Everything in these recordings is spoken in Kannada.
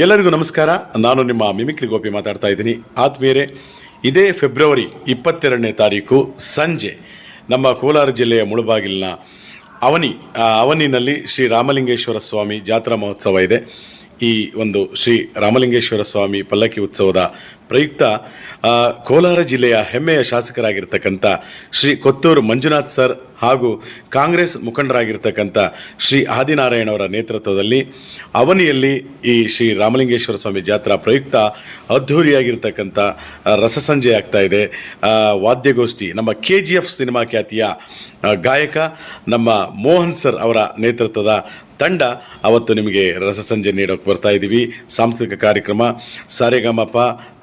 ಎಲ್ಲರಿಗೂ ನಮಸ್ಕಾರ. ನಾನು ನಿಮ್ಮ ಮಿಮಿಕ್ರಿ ಗೋಪಿ ಮಾತಾಡ್ತಾ ಇದ್ದೀನಿ. ಆತ್ಮೀಯರೇ ಇದೇ ಫೆಬ್ರವರಿ ಇಪ್ಪತ್ತೆರಡನೇ ತಾರೀಕು ಸಂಜೆ ನಮ್ಮ ಕೋಲಾರ ಜಿಲ್ಲೆಯ ಮುಳುಬಾಗಿಲಿನ ಅವನಿ ಅವನಿನಲ್ಲಿ ಶ್ರೀ ರಾಮಲಿಂಗೇಶ್ವರ ಸ್ವಾಮಿ ಜಾತ್ರಾ ಮಹೋತ್ಸವ ಇದೆ. ಈ ಒಂದು ಶ್ರೀ ರಾಮಲಿಂಗೇಶ್ವರ ಸ್ವಾಮಿ ಪಲ್ಲಕ್ಕಿ ಉತ್ಸವದ ಪ್ರಯುಕ್ತ ಕೋಲಾರ ಜಿಲ್ಲೆಯ ಹೆಮ್ಮೆಯ ಶಾಸಕರಾಗಿರ್ತಕ್ಕಂಥ ಶ್ರೀ ಕೊತ್ತೂರು ಮಂಜುನಾಥ್ ಸರ್ ಹಾಗೂ ಕಾಂಗ್ರೆಸ್ ಮುಖಂಡರಾಗಿರ್ತಕ್ಕಂಥ ಶ್ರೀ ಆದಿನಾರಾಯಣವರ ನೇತೃತ್ವದಲ್ಲಿ ಅವನಿಯಲ್ಲಿ ಈ ಶ್ರೀ ರಾಮಲಿಂಗೇಶ್ವರ ಸ್ವಾಮಿ ಜಾತ್ರಾ ಪ್ರಯುಕ್ತ ಅದ್ಧೂರಿಯಾಗಿರ್ತಕ್ಕಂಥ ರಸಸಂಜೆ ಆಗ್ತಾ ಇದೆ. ವಾದ್ಯಗೋಷ್ಠಿ, ನಮ್ಮ ಕೆ ಜಿ ಎಫ್ ಸಿನಿಮಾ ಖ್ಯಾತಿಯ ಗಾಯಕ, ನಮ್ಮ ಮೋಹನ್ ಸರ್ ಅವರ ನೇತೃತ್ವದ ತಂಡ. ಅವತ್ತು ನಿಮಗೆ ರಸಸಂಜೆ ನೀಡೋಕೆ ಬರ್ತಾ ಇದ್ದೀವಿ. ಸಾಂಸ್ಕೃತಿಕ ಕಾರ್ಯಕ್ರಮ ಸಾರೆಗಮಪ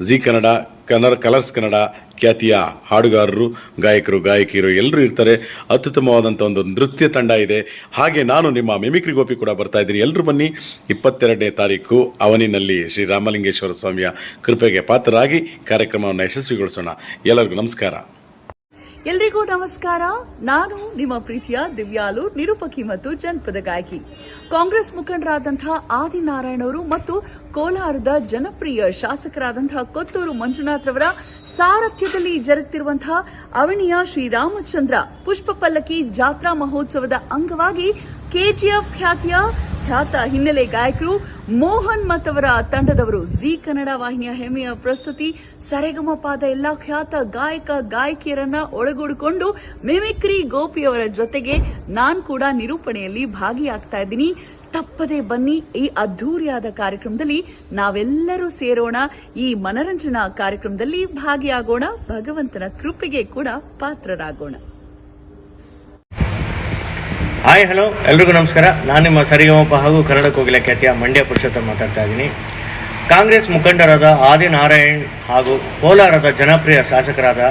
ಜಿ ಕನ್ನಡ ಕನರ್ ಕಲರ್ಸ್ ಕನ್ನಡ ಖ್ಯಾತಿಯ ಹಾಡುಗಾರರು, ಗಾಯಕರು, ಗಾಯಕಿಯರು ಎಲ್ಲರೂ ಇರ್ತಾರೆ. ಅತ್ಯುತ್ತಮವಾದಂಥ ಒಂದು ನೃತ್ಯ ತಂಡ ಇದೆ. ಹಾಗೆ ನಾನು ನಿಮ್ಮ ಮಿಮಿಕ್ರಿ ಗೋಪಿ ಕೂಡ ಬರ್ತಾ ಇದ್ದೀನಿ. ಎಲ್ಲರೂ ಬನ್ನಿ. ಇಪ್ಪತ್ತೆರಡನೇ ತಾರೀಕು ಅವನಿನಲ್ಲಿ ಶ್ರೀ ರಾಮಲಿಂಗೇಶ್ವರ ಸ್ವಾಮಿಯ ಕೃಪೆಗೆ ಪಾತ್ರರಾಗಿ ಕಾರ್ಯಕ್ರಮವನ್ನು ಯಶಸ್ವಿಗೊಳಿಸೋಣ. ಎಲ್ಲರಿಗೂ ನಮಸ್ಕಾರ. ಎಲ್ರಿಗೂ ನಮಸ್ಕಾರ. ನಾನು ನಿಮ್ಮ ಪ್ರೀತಿಯ ದಿವ್ಯಾಲು, ನಿರೂಪಕಿ ಮತ್ತು ಜನಪದ ಗಾಯಕಿ. ಕಾಂಗ್ರೆಸ್ ಮುಖಂಡರಾದಂತಹ ಆದಿನಾರಾಯಣ ಅವರು ಮತ್ತು ಕೋಲಾರದ ಜನಪ್ರಿಯ ಶಾಸಕರಾದಂತಹ ಕೊತ್ತೂರು ಮಂಜುನಾಥ್ ರವರ ಸಾರಥ್ಯದಲ್ಲಿ ಜರುಗುತ್ತಿರುವಂತಹ ಅವಣಿಯ ಶ್ರೀರಾಮಚಂದ್ರ ಪುಷ್ಪ ಪಲ್ಲಕ್ಕಿ ಜಾತ್ರಾ ಮಹೋತ್ಸವದ ಅಂಗವಾಗಿ ಕೆಜಿಎಫ್ ಖ್ಯಾತಿಯ ಖ್ಯಾತ ಹಿನ್ನೆಲೆ ಗಾಯಕರು ಮೋಹನ್ ಮತ್ತವರ ತಂಡದವರು. ಜಿ ಕನ್ನಡ ವಾಹಿನಿಯ ಹೆಮ್ಮೆಯ ಪ್ರಸ್ತುತಿ ಸರೆಗಮಪಾದ ಎಲ್ಲಾ ಖ್ಯಾತ ಗಾಯಕ, ಗಾಯಕಿಯರನ್ನ ಒಳಗೂಡಿಕೊಂಡು ಮಿಮಿಕ್ರಿ ಗೋಪಿಯವರ ಜೊತೆಗೆ ನಾನ್ ಕೂಡ ನಿರೂಪಣೆಯಲ್ಲಿ ಭಾಗಿಯಾಗ್ತಾ ಇದ್ದೀನಿ. ತಪ್ಪದೆ ಬನ್ನಿ, ಈ ಅದ್ಧೂರಿಯಾದ ಕಾರ್ಯಕ್ರಮದಲ್ಲಿ ನಾವೆಲ್ಲರೂ ಸೇರೋಣ. ಈ ಮನರಂಜನಾ ಕಾರ್ಯಕ್ರಮದಲ್ಲಿ ಭಾಗಿಯಾಗೋಣ. ಭಗವಂತನ ಕೃಪೆಗೆ ಕೂಡ ಪಾತ್ರರಾಗೋಣ. ಹಾಯ್ ಹಲೋ ಎಲ್ರಿಗೂ ನಮಸ್ಕಾರ. ನಾನು ನಿಮ್ಮ ಸರಿಗಮಪ ಹಾಗೂ ಕನ್ನಡ ಕೋಗಿಲ ಖ್ಯಾತಿಯ ಮಂಡ್ಯ ಪುರುಷೋತ್ತಮ ಮಾತಾಡ್ತಾ ಇದ್ದೀನಿ. ಕಾಂಗ್ರೆಸ್ ಮುಖಂಡರಾದ ಆದಿನಾರಾಯಣ್ ಹಾಗೂ ಕೋಲಾರದ ಜನಪ್ರಿಯ ಶಾಸಕರಾದ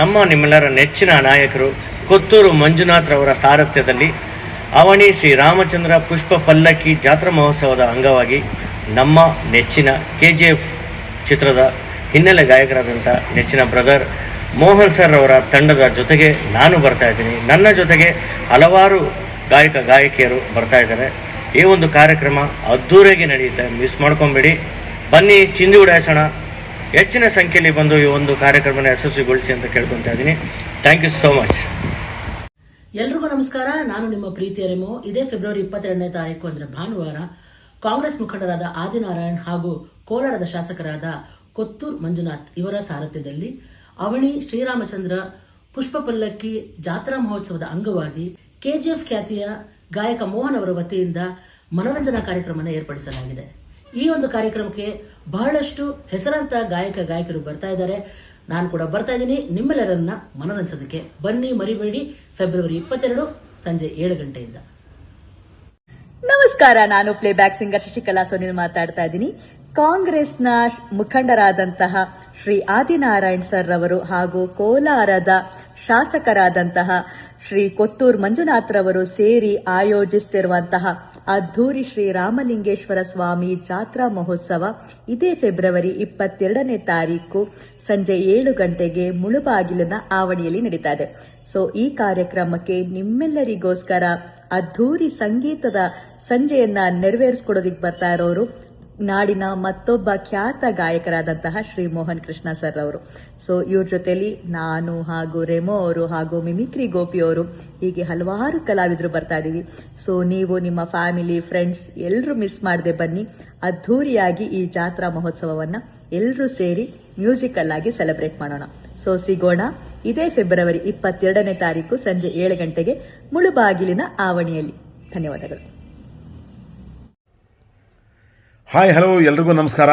ನಮ್ಮ ನಿಮ್ಮೆಲ್ಲರ ನೆಚ್ಚಿನ ನಾಯಕರು ಕೊತ್ತೂರು ಮಂಜುನಾಥ್ ರವರ ಸಾರಥ್ಯದಲ್ಲಿ ಅವಣಿ ಶ್ರೀ ರಾಮಚಂದ್ರ ಪುಷ್ಪ ಪಲ್ಲಕ್ಕಿ ಜಾತ್ರಾ ಮಹೋತ್ಸವದ ಅಂಗವಾಗಿ ನಮ್ಮ ನೆಚ್ಚಿನ ಕೆ ಜಿ ಎಫ್ ಚಿತ್ರದ ಹಿನ್ನೆಲೆ ಗಾಯಕರಾದಂಥ ನೆಚ್ಚಿನ ಬ್ರದರ್ ಮೋಹನ್ ಸರ್ ಅವರ ತಂಡದ ಜೊತೆಗೆ ನಾನು ಬರ್ತಾ ಇದ್ದೀನಿ. ನನ್ನ ಜೊತೆಗೆ ಹಲವಾರು ಗಾಯಕ ಗಾಯಕಿಯರು ಬರ್ತಾ ಇದ್ದಾರೆ. ಈ ಒಂದು ಕಾರ್ಯಕ್ರಮ ಅದ್ದೂರಿಯಾಗಿ ನಡೆಯುತ್ತೆ. ಮಿಸ್ ಮಾಡ್ಕೊಂಬೇಡಿ. ಬನ್ನಿ, ಚಿಂದಿ ಉಡಾಯಿಸೋಣ ಹೆಚ್ಚಿನ ಸಂಖ್ಯೆಯಲ್ಲಿ ಬಂದು ಈ ಒಂದು ಕಾರ್ಯಕ್ರಮನ ಯಶಸ್ವಿಗೊಳಿಸಿ ಅಂತ ಕೇಳ್ಕೊತಾ ಇದ್ದೀನಿ. ಥ್ಯಾಂಕ್ ಯು ಸೋ ಮಚ್ ಎಲ್ರಿಗೂ ನಮಸ್ಕಾರ. ನಾನು ನಿಮ್ಮ ಪ್ರೀತಿಯ ರೆಮೋ ಇದೇ ಫೆಬ್ರವರಿ ಇಪ್ಪತ್ತೆರಡನೇ ತಾರೀಕು ಅಂದರೆ ಭಾನುವಾರ ಕಾಂಗ್ರೆಸ್ ಮುಖಂಡರಾದ ಆದಿನಾರಾಯಣ್ ಹಾಗೂ ಕೋಲಾರದ ಶಾಸಕರಾದ ಕೊತ್ತೂರ್ ಮಂಜುನಾಥ್ ಇವರ ಸಾರಥ್ಯದಲ್ಲಿ ಅವಣಿ ಶ್ರೀರಾಮಚಂದ್ರ ಪುಷ್ಪ ಪಲ್ಲಕ್ಕಿ ಜಾತ್ರಾ ಮಹೋತ್ಸವದ ಅಂಗವಾಗಿ ಕೆಜಿಎಫ್ ಖ್ಯಾತಿಯ ಗಾಯಕ ಮೋಹನ್ ಅವರ ವತಿಯಿಂದ ಮನೋರಂಜನಾ ಕಾರ್ಯಕ್ರಮನ ಏರ್ಪಡಿಸಲಾಗಿದೆ. ಈ ಒಂದು ಕಾರ್ಯಕ್ರಮಕ್ಕೆ ಬಹಳಷ್ಟು ಹೆಸರಾಂತ ಗಾಯಕ ಗಾಯಕರು ಬರ್ತಾ ಇದ್ದಾರೆ. ನಾನು ಕೂಡ ಬರ್ತಾ ಇದ್ದೀನಿ. ನಿಮ್ಮೆಲ್ಲರನ್ನ ಮನೋರಂಜಿಸೋದಕ್ಕೆ ಬನ್ನಿ, ಮರಿಬೇಡಿ. ಫೆಬ್ರವರಿ ಇಪ್ಪತ್ತೆರಡು ಸಂಜೆ ಏಳು ಗಂಟೆಯಿಂದ. ನಮಸ್ಕಾರ. ನಾನು ಪ್ಲೇಬ್ಯಾಕ್ ಸಿಂಗರ್ ಶಶಿಕಲಾ ಸೋನಿಲ್ ಮಾತಾಡ್ತಾ ಇದ್ದೀನಿ. ಕಾಂಗ್ರೆಸ್ನ ಮುಖಂಡರಾದಂತಹ ಶ್ರೀ ಆದಿನಾರಾಯಣ್ ಸರ್ ರವರು ಹಾಗೂ ಕೋಲಾರದ ಶಾಸಕರಾದಂತಹ ಶ್ರೀ ಕೊತ್ತೂರ್ ಮಂಜುನಾಥ್ ರವರು ಸೇರಿ ಆಯೋಜಿಸುತ್ತಿರುವಂತಹ ಅದ್ಧೂರಿ ಶ್ರೀ ರಾಮಲಿಂಗೇಶ್ವರ ಸ್ವಾಮಿ ಜಾತ್ರಾ ಮಹೋತ್ಸವ ಇದೇ ಫೆಬ್ರವರಿ ಇಪ್ಪತ್ತೆರಡನೇ ತಾರೀಕು ಸಂಜೆ ಏಳು ಗಂಟೆಗೆ ಮುಳುಬಾಗಿಲಿನ ಆವಣಿಯಲ್ಲಿ ನಡೀತಾ ಇದೆ ಸೊ, ಈ ಕಾರ್ಯಕ್ರಮಕ್ಕೆ ನಿಮ್ಮೆಲ್ಲರಿಗೋಸ್ಕರ ಅದ್ಧೂರಿ ಸಂಗೀತದ ಸಂಜೆಯನ್ನ ನೆರವೇರಿಸಿಕೊಡೋದಿಕ್ ಬರ್ತಾ ಇರೋರು ನಾಡಿನ ಮತ್ತೊಬ್ಬ ಖ್ಯಾತ ಗಾಯಕರಾದಂತಹ ಶ್ರೀ ಮೋಹನ್ ಕೃಷ್ಣ ಸರ್ ಅವರು. ಸೊ ಇವ್ರ ಜೊತೆಯಲ್ಲಿ ನಾನು ಹಾಗೂ ರೆಮೋ ಅವರು ಹಾಗೂ ಮಿಮಿಕ್ರಿ ಗೋಪಿ ಅವರು ಹೀಗೆ ಹಲವಾರು ಕಲಾವಿದರು ಬರ್ತಾ ಇದ್ದೀವಿ ಸೊ ನೀವು ನಿಮ್ಮ ಫ್ಯಾಮಿಲಿ ಫ್ರೆಂಡ್ಸ್ ಎಲ್ಲರೂ ಮಿಸ್ ಮಾಡದೆ ಬನ್ನಿ. ಅದ್ಧೂರಿಯಾಗಿ ಈ ಜಾತ್ರಾ ಮಹೋತ್ಸವವನ್ನು ಎಲ್ಲರೂ ಸೇರಿ ಮ್ಯೂಸಿಕಲ್ ಆಗಿ ಸೆಲೆಬ್ರೇಟ್ ಮಾಡೋಣ. ಸೊ ಸಿಗೋಣ. ಇದೇ ಫೆಬ್ರವರಿ ಇಪ್ಪತ್ತೆರಡನೇ ತಾರೀಕು ಸಂಜೆ ಏಳು ಗಂಟೆಗೆ ಮುಳುಬಾಗಿಲಿನ ಆವಣಿಯಲ್ಲಿ. ಧನ್ಯವಾದಗಳು. ಹಾಯ್ ಹಲೋ ಎಲ್ರಿಗೂ ನಮಸ್ಕಾರ.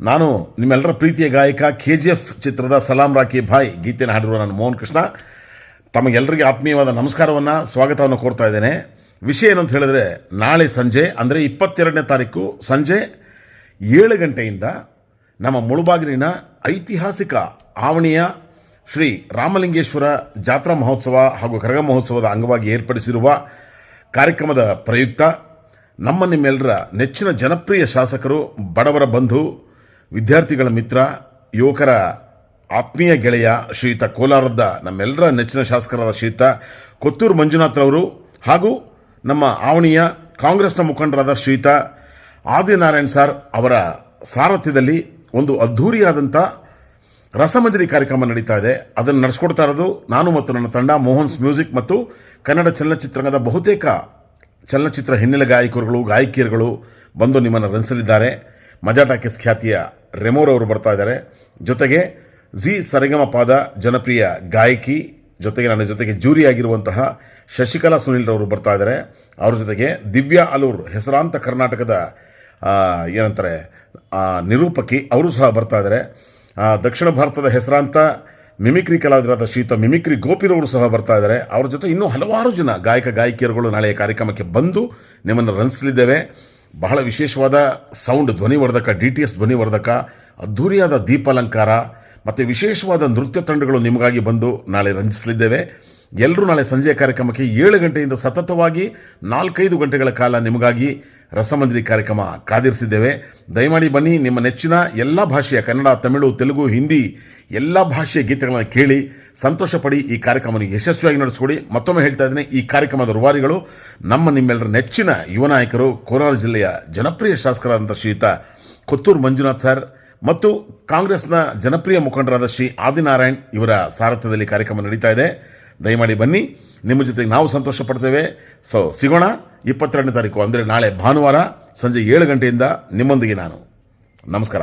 ನಾನು ನಿಮ್ಮೆಲ್ಲರ ಪ್ರೀತಿಯ ಗಾಯಕ ಕೆ ಜಿ ಎಫ್ ಚಿತ್ರದ ಸಲಾಂ ರಾಕಿ ಭಾಯ್ ಗೀತೆಯನ್ನು ಹಾಡಿರುವ ನಾನು ಮೋಹನ್ ಕೃಷ್ಣ. ತಮಗೆಲ್ಲರಿಗೆ ಆತ್ಮೀಯವಾದ ನಮಸ್ಕಾರವನ್ನು, ಸ್ವಾಗತವನ್ನು ಕೋರ್ತಾ ಇದ್ದೇನೆ. ವಿಷಯ ಏನು ಅಂತ ಹೇಳಿದ್ರೆ, ನಾಳೆ ಸಂಜೆ, ಅಂದರೆ ಇಪ್ಪತ್ತೆರಡನೇ ತಾರೀಕು ಸಂಜೆ ಏಳು ಗಂಟೆಯಿಂದ ನಮ್ಮ ಮುಳುಬಾಗಿಲಿನ ಐತಿಹಾಸಿಕ ಆವಣಿಯ ಶ್ರೀ ರಾಮಲಿಂಗೇಶ್ವರ ಜಾತ್ರಾ ಮಹೋತ್ಸವ ಹಾಗೂ ಕರಗ ಮಹೋತ್ಸವದ ಅಂಗವಾಗಿ ಏರ್ಪಡಿಸಿರುವ ಕಾರ್ಯಕ್ರಮದ ಪ್ರಯುಕ್ತ ನಮ್ಮ ನಿಮ್ಮೆಲ್ಲರ ನೆಚ್ಚಿನ ಜನಪ್ರಿಯ ಶಾಸಕರು, ಬಡವರ ಬಂಧು, ವಿದ್ಯಾರ್ಥಿಗಳ ಮಿತ್ರ, ಯುವಕರ ಆತ್ಮೀಯ ಗೆಳೆಯ ಶ್ರೀಯುತ ಕೋಲಾರದ ನಮ್ಮೆಲ್ಲರ ನೆಚ್ಚಿನ ಶಾಸಕರಾದ ಶ್ರೀಯುತ ಕೊತ್ತೂರು ಮಂಜುನಾಥ್ರವರು ಹಾಗೂ ನಮ್ಮ ಆವಣಿಯ ಕಾಂಗ್ರೆಸ್ನ ಮುಖಂಡರಾದ ಶ್ರೀಯುತ ಆದಿನಾರಾಯಣ್ ಸರ್ ಅವರ ಸಾರಥ್ಯದಲ್ಲಿ ಒಂದು ಅದ್ಧೂರಿಯಾದಂಥ ರಸಮಂಜರಿ ಕಾರ್ಯಕ್ರಮ ನಡೀತಾ ಇದೆ. ಅದನ್ನು ನಡೆಸ್ಕೊಡ್ತಾ ಇರೋದು ನಾನು ಮತ್ತು ನನ್ನ ತಂಡ ಮೋಹನ್ಸ್ ಮ್ಯೂಸಿಕ್ ಮತ್ತು ಕನ್ನಡ ಚಲನಚಿತ್ರರಂಗದ ಬಹುತೇಕ ಚಲನಚಿತ್ರ ಹಿನ್ನೆಲೆ ಗಾಯಕರುಗಳು, ಗಾಯಕಿಯರುಗಳು ಬಂದು ನಿಮ್ಮನ್ನು ರಂಸಲಿದ್ದಾರೆ ಮಜಾ ಟಾಕೀಸ್ ಖ್ಯಾತಿಯ ರೆಮೋರ್ ಅವರು ಬರ್ತಾ ಇದ್ದಾರೆ. ಜೊತೆಗೆ ಜಿ ಸರಿಗಮಪಾದ ಜನಪ್ರಿಯ ಗಾಯಕಿ, ಜೊತೆಗೆ ನನ್ನ ಜೊತೆಗೆ ಜೂರಿ ಆಗಿರುವಂತಹ ಶಶಿಕಲಾ ಸುನೀಲ್ರವರು ಬರ್ತಾ ಇದ್ದಾರೆ. ಅವ್ರ ಜೊತೆಗೆ ದಿವ್ಯಾ ಅಲೂರ್, ಹೆಸರಾಂತ ಕರ್ನಾಟಕದ ಏನಂತಾರೆ ನಿರೂಪಕಿ, ಅವರು ಸಹ ಬರ್ತಾ ಇದ್ದಾರೆ. ದಕ್ಷಿಣ ಭಾರತದ ಹೆಸರಾಂತ ಮಿಮಿಕ್ರಿ ಕಲಾವಿದರಾದ ಶೀತ, ಮಿಮಿಕ್ರಿ ಗೋಪಿರವರು ಸಹ ಬರ್ತಾ ಇದ್ದಾರೆ. ಅವರ ಜೊತೆ ಇನ್ನೂ ಹಲವಾರು ಜನ ಗಾಯಕ, ಗಾಯಕಿಯರುಗಳು ನಾಳೆ ಕಾರ್ಯಕ್ರಮಕ್ಕೆ ಬಂದು ನಿಮ್ಮನ್ನು ರಂಜಿಸಲಿದ್ದೇವೆ. ಬಹಳ ವಿಶೇಷವಾದ ಸೌಂಡ್ ಧ್ವನಿವರ್ಧಕ ಡಿ ಟಿ ಎಸ್ ಧ್ವನಿವರ್ಧಕ ಅದ್ಧೂರಿಯಾದ ದೀಪಾಲಂಕಾರ, ಮತ್ತು ವಿಶೇಷವಾದ ನೃತ್ಯ ತಂಡಗಳು ನಿಮಗಾಗಿ ಬಂದು ನಾಳೆ ರಂಜಿಸಲಿದ್ದೇವೆ. ಎಲ್ಲರೂ ನಾಳೆ ಸಂಜೆಯ ಕಾರ್ಯಕ್ರಮಕ್ಕೆ ಏಳು ಗಂಟೆಯಿಂದ ಸತತವಾಗಿ ನಾಲ್ಕೈದು ಗಂಟೆಗಳ ಕಾಲ ನಿಮಗಾಗಿ ರಸಮಂಜರಿ ಕಾರ್ಯಕ್ರಮ ಕಾದಿರಿಸಿದ್ದೇವೆ. ದಯಮಾಡಿ ಬನ್ನಿ, ನಿಮ್ಮ ನೆಚ್ಚಿನ ಎಲ್ಲ ಭಾಷೆಯ ಕನ್ನಡ, ತಮಿಳು, ತೆಲುಗು, ಹಿಂದಿ ಎಲ್ಲ ಭಾಷೆಯ ಗೀತೆಗಳನ್ನು ಕೇಳಿ ಸಂತೋಷ ಪಡಿ ಈ ಕಾರ್ಯಕ್ರಮವನ್ನು ಯಶಸ್ವಿಯಾಗಿ ನಡೆಸಿಕೊಡಿ. ಮತ್ತೊಮ್ಮೆ ಹೇಳ್ತಾ ಇದ್ದೀನಿ, ಈ ಕಾರ್ಯಕ್ರಮದ ರುವಾರಿಗಳು ನಮ್ಮ ನಿಮ್ಮೆಲ್ಲರ ನೆಚ್ಚಿನ ಯುವ ನಾಯಕರು, ಕೋಲಾರ ಜಿಲ್ಲೆಯ ಜನಪ್ರಿಯ ಶಾಸಕರಾದಂಥ ಶ್ರೀಯುತ ಕೊತ್ತೂರು ಮಂಜುನಾಥ್ ಸರ್ ಮತ್ತು ಕಾಂಗ್ರೆಸ್ನ ಜನಪ್ರಿಯ ಮುಖಂಡರಾದ ಶ್ರೀ ಆದಿನಾರಾಯಣ್ ಇವರ ಸಾರಥ್ಯದಲ್ಲಿ ಕಾರ್ಯಕ್ರಮ ನಡೀತಾ ಇದೆ. ದಯಮಾಡಿ ಬನ್ನಿ. ನಿಮ್ಮ ಜೊತೆಗೆ ನಾವು ಸಂತೋಷ ಪಡ್ತೇವೆ ಸೊ ಸಿಗೋಣ ಇಪ್ಪತ್ತೆರಡನೇ ತಾರೀಕು, ಅಂದರೆ ನಾಳೆ ಭಾನುವಾರ ಸಂಜೆ ಏಳು ಗಂಟೆಯಿಂದ ನಿಮ್ಮೊಂದಿಗೆ ನಾನು. ನಮಸ್ಕಾರ.